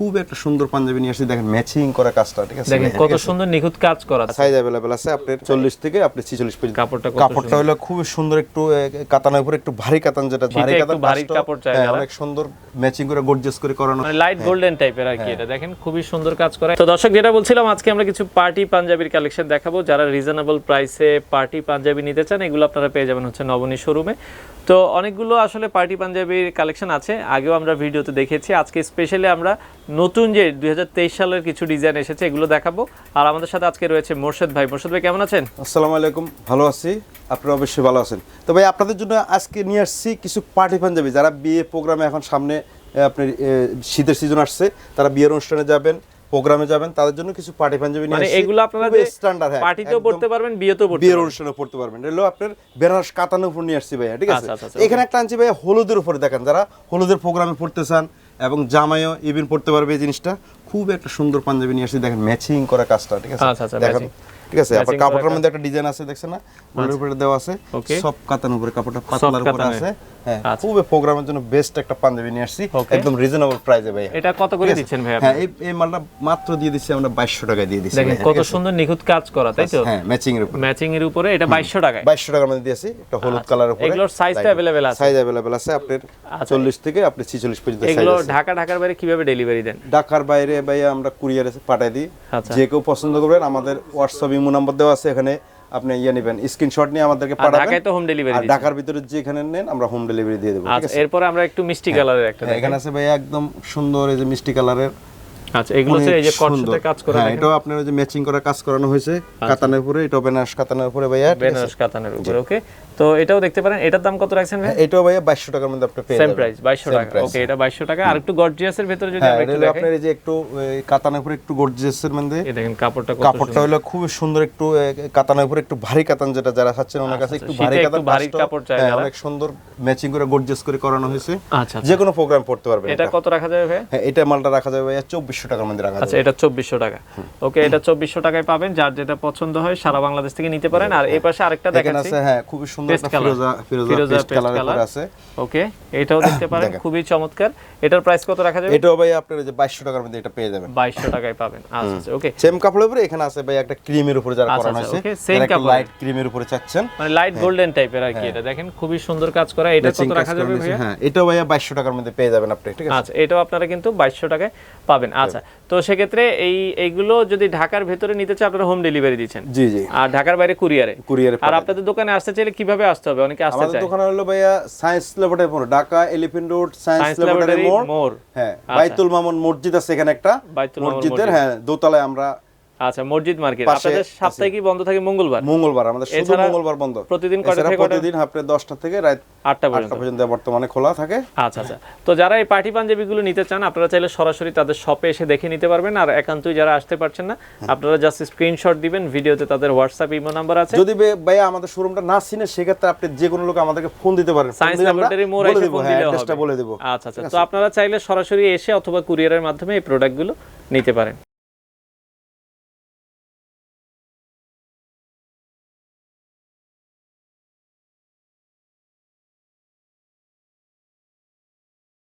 খুব একটা সুন্দর পাঞ্জাবি নিয়ে আসছি। দেখেন ম্যাচিং করা কাজটা ঠিক আছে? দেখেন কত সুন্দর নিখুঁত কাজ করা সাইজ আছে আপনার চল্লিশ থেকে আপনি ছিচল্লিশ পর্যন্ত। কাপড়টা কাপড়টা হলো খুবই সুন্দর একটু কাতানের উপরে একটু ভারী কাতান যেটা ভারী কাতান ভারী কাপড় চাই হ্যাঁ, অনেক সুন্দর ম্যাচিং করে গর্জিয়াস করে করানো। মানে লাইট গোল্ডেন টাইপের আর কি হ্যাঁ। এটা। দেখেন খুবই সুন্দর কাজ করা। তো দর্শক যেটা বলছিলাম আজকে আমরা কিছু পার্টি পাঞ্জাবির কালেকশন দেখাবো। যারা রিজনেবল প্রাইসে পার্টি পাঞ্জাবি নিতে চান এগুলো আপনারা পেয়ে যাবেন হচ্ছে নবনী শোরুমে তো অনেকগুলো আসলে পার্টি পাঞ্জাবির কালেকশন আছে। আগেও আমরা ভিডিওতে দেখেছি। আজকে স্পেশালি আমরা নতুন যে দুই হাজার তেইশ সালের কিছু ডিজাইন এসেছে, এগুলো দেখাবো। আর আমাদের সাথে আজকে রয়েছে মোর্শেদ ভাই। মোর্শেদ ভাই, কেমন আছেন? আসসালামু আলাইকুম, ভালো আছি। আপনারা অবশ্যই ভালো আছেন। তো ভাই, আপনাদের জন্য আজকে নিয়ে আসছি কিছু পার্টি পাঞ্জাবি। যারা বিয়ে প্রোগ্রামে এখন সামনে আপনি শীতের সিজন আসছে, তারা বিয়ের অনুষ্ঠানে যাবেন। প্রোগ্রামে যাবেন তাদের জন্য কিছু পার্টি পাঞ্জাবি নিয়ে মানে এগুলো আপনারা যে স্ট্যান্ডার্ড হ্যাঁ পার্টিতেও পড়তে পারবেন বিয়েতেও পড়তে বিয়ের অনুষ্ঠানে পড়তে পারবেন। এটা হলো আপনার বেনারস কাতানোর উপর নিয়ে আসছি ভাইয়া ঠিক আছে? আচ্ছা, আচ্ছা, আচ্ছা, এখানে একটা আনছি ভাইয়া হলুদের উপরে দেখেন যারা হলুদের প্রোগ্রামে পড়তে চান এবং জামাইও ইভিন পড়তে পারবে এই জিনিসটা খুব একটা সুন্দর পাঞ্জাবি নিয়ে আসছি। দেখেন ম্যাচিং করা কাজটা ঠিক আছে? দেখেন ঠিক আছে? আবার কাপড়টার মধ্যে একটা ডিজাইন আছে দেখছেন না? উপরে দেওয়া আছে। সব কাতানোর উপরে কাপড়টা পাতলার উপরে আছে। হ্যাঁ আচ্ছা। খুবই প্রোগ্রামের জন্য বেস্ট একটা পাঞ্জাবি নিয়ে আসছি। একদম রিজনেবল প্রাইসে ভাইয়া। এটা কত করে দিচ্ছেন ভাই হ্যাঁ এই এই মালটা মাত্র দিয়ে দিচ্ছি আমরা বাইশশো টাকায় দিয়ে দিচ্ছি দেখেন কত সুন্দর নিখুঁত কাজ করা তাই তো? হ্যাঁ ম্যাচিং এর উপরে। ম্যাচিং এর উপরে এটা বাইশশো টাকায়। বাইশশো টাকার মধ্যে দিয়েছি একটা হলুদ কালার উপরে। আচ্ছা, এগুলোর size টা available আছে? সাইজ অ্যাভেলেবেল আছে আপনার আচ্ছা। চল্লিশ থেকে আপনি ছিচল্লিশ পর্যন্ত সাইজ এগুলো ঢাকা ঢাকার বাইরে কীভাবে ডেলিভারি দেন? ঢাকার বাইরে ভাই আমরা কুরিয়ারে পাঠিয়ে দিই। আচ্ছা। যে কেউ পছন্দ করবেন আমাদের হোয়াটসঅ্যাপ ইমো নাম্বার দেওয়া আছে এখানে আপনি ইয়ে নেবেন স্ক্রিনশট নিয়ে আমাদেরকে পাঠাবেন। ঢাকায় তো হোম ডেলিভারি আর ঢাকার ভিতরে যেখানে নেন আমরা হোম ডেলিভারি দিয়ে দেবো ঠিক আচ্ছা আছে? এরপরে আমরা একটু মিষ্টি কালারের একটা হ্যাঁ, এখানে আছে ভাই একদম সুন্দর এই যে মিষ্টি কালারের আচ্ছা এগুলো এই যে কাজ করে হ্যাঁ এটাও আপনার যে ম্যাচিং করা কাজ করানো হয়েছে কাতানের উপরে বেনারস কাতানের উপরে ভাইয়া বেনারস কাতানের উপরে ওকে তো এটাও দেখতে পারেন এটার দাম কত রাখছেন ভাই হ্যাঁ, এটাও ভাইয়া বাইশশো টাকার মধ্যে আপনি পেয়ে সেম প্রাইস 2200 টাকা। ওকে এটা 2200 টাকা। আর একটু গর্জিয়াসের ভিতরে যদি হ্যাঁ আমরা একটু আপনার এই যে একটু কাতানের উপরে একটু গর্জিয়াসের মধ্যে। এই দেখেন কাপড়টা কত কাপড়টা হলো খুবই সুন্দর একটু কাতানের উপরে একটু ভারী কাতান যেটা যারা চাচ্ছেন ওনার কাছে একটু আচ্ছা, ভারী কাতান ভারী কাপড় চাই হ্যাঁ, অনেক সুন্দর ম্যাচিং করে গর্জিয়াস করে করানো হয়েছে। আচ্ছা যে কোনো প্রোগ্রাম পড়তে পারবেন এটা কত রাখা যাবে ভাই হ্যাঁ এটা মালটা রাখা যাবে ভাইয়া চব্বিশশো টাকার মধ্যে রাখা আচ্ছা এটা চব্বিশশো টাকা। ওকে এটা চব্বিশশো টাকায় পাবেন। যার যেটা পছন্দ হয় সারা বাংলাদেশ থেকে নিতে পারেন। আর এই পাশে আরেকটা দেখাচ্ছি। আছে হ্যাঁ খুবই সুন্দর একটা ফিরোজা ফিরোজা। উপরে আছে। ওকে এটাও দেখতে পারেন খুবই চমৎকার। এটার প্রাইস কত রাখা যাবে? এটাও ভাই আপনার যে বাইশশো টাকার মধ্যে এটা পেয়ে যাবেন। বাইশশো টাকায় পাবেন। আচ্ছা আচ্ছা ওকে। সেম কাপড়ের উপরে এখানে আছে ভাই একটা ক্রিমের উপরে যারা আচ্ছা, করানো আচ্ছা, হয়েছে same কাপড়ে। লাইট ক্রিমের উপরে চাচ্ছেন মানে লাইট গোল্ডেন টাইপের আর কি এটা। দেখেন খুবই সুন্দর কাজ করা। এটা কত রাখা যাবে। ভাইয়া? হ্যাঁ এটাও ভাইয়া বাইশশো টাকার মধ্যে পেয়ে যাবেন আপনি ঠিক আছে? আচ্ছা এটাও আপনারা কিন্তু বাইশশো টাকায় পাবেন। আচ্ছা তো সেক্ষেত্রে এই এইগুলো যদি ঢাকার ভেতরে নিতে চান আপনারা হোম ডেলিভারি দিচ্ছেন। জি জি। আর ঢাকার বাইরে কুরিয়ারে কুরিয়ারে আর আপনাদের দোকানে আসতে চাইলে কীভাবে আসতে হবে? অনেকে আসতে আমাদের দোকান হলো ভাইয়া সায়েন্স ল্যাবরেটরি মোড় Dhaka elephant road science laboratory মোড় মোড়। হ্যাঁ বাইতুল মামুন মসজিদ আছে এখানে একটা। মসজিদের হ্যাঁ দোতলায় আমরা আচ্ছা মসজিদ মার্কেট। আপনাদের সাপ্তাহিক কি বন্ধ থাকে মঙ্গলবার? মঙ্গলবার আমাদের শুধু মঙ্গলবার বন্ধ। প্রতিদিন কয়টা থেকে প্রতিদিন আপনি দশটা থেকে রাত আটটা পর্যন্ত আটটা পর্যন্ত। বর্তমানে খোলা থাকে। আচ্ছা আচ্ছা। তো যারা এই পার্টি পাঞ্জাবিগুলো নিতে চান আপনারা চাইলে সরাসরি তাদের শপে এসে দেখে নিতে পারবেন। আর একান্তই যারা আসতে পারছেন না আপনারা জাস্ট স্ক্রিনশট দিবেন ভিডিওতে তাদের হোয়াটসঅ্যাপ ইমো নাম্বার আছে। যদি ভাইয়া আমাদের শোরুমটা না চিনে সেক্ষেত্রে আপনি যে কোনো লোক আমাদেরকে ফোন দিতে পারেন। সায়েন্স দিলে ল্যাবরেটরি বলে এসে ফোন হ্যাঁ, অ্যাড্রেসটা হবে। বলে দেবো। আচ্ছা আচ্ছা। তো আপনারা চাইলে সরাসরি এসে অথবা কুরিয়ারের মাধ্যমে এই প্রোডাক্টগুলো নিতে পারেন।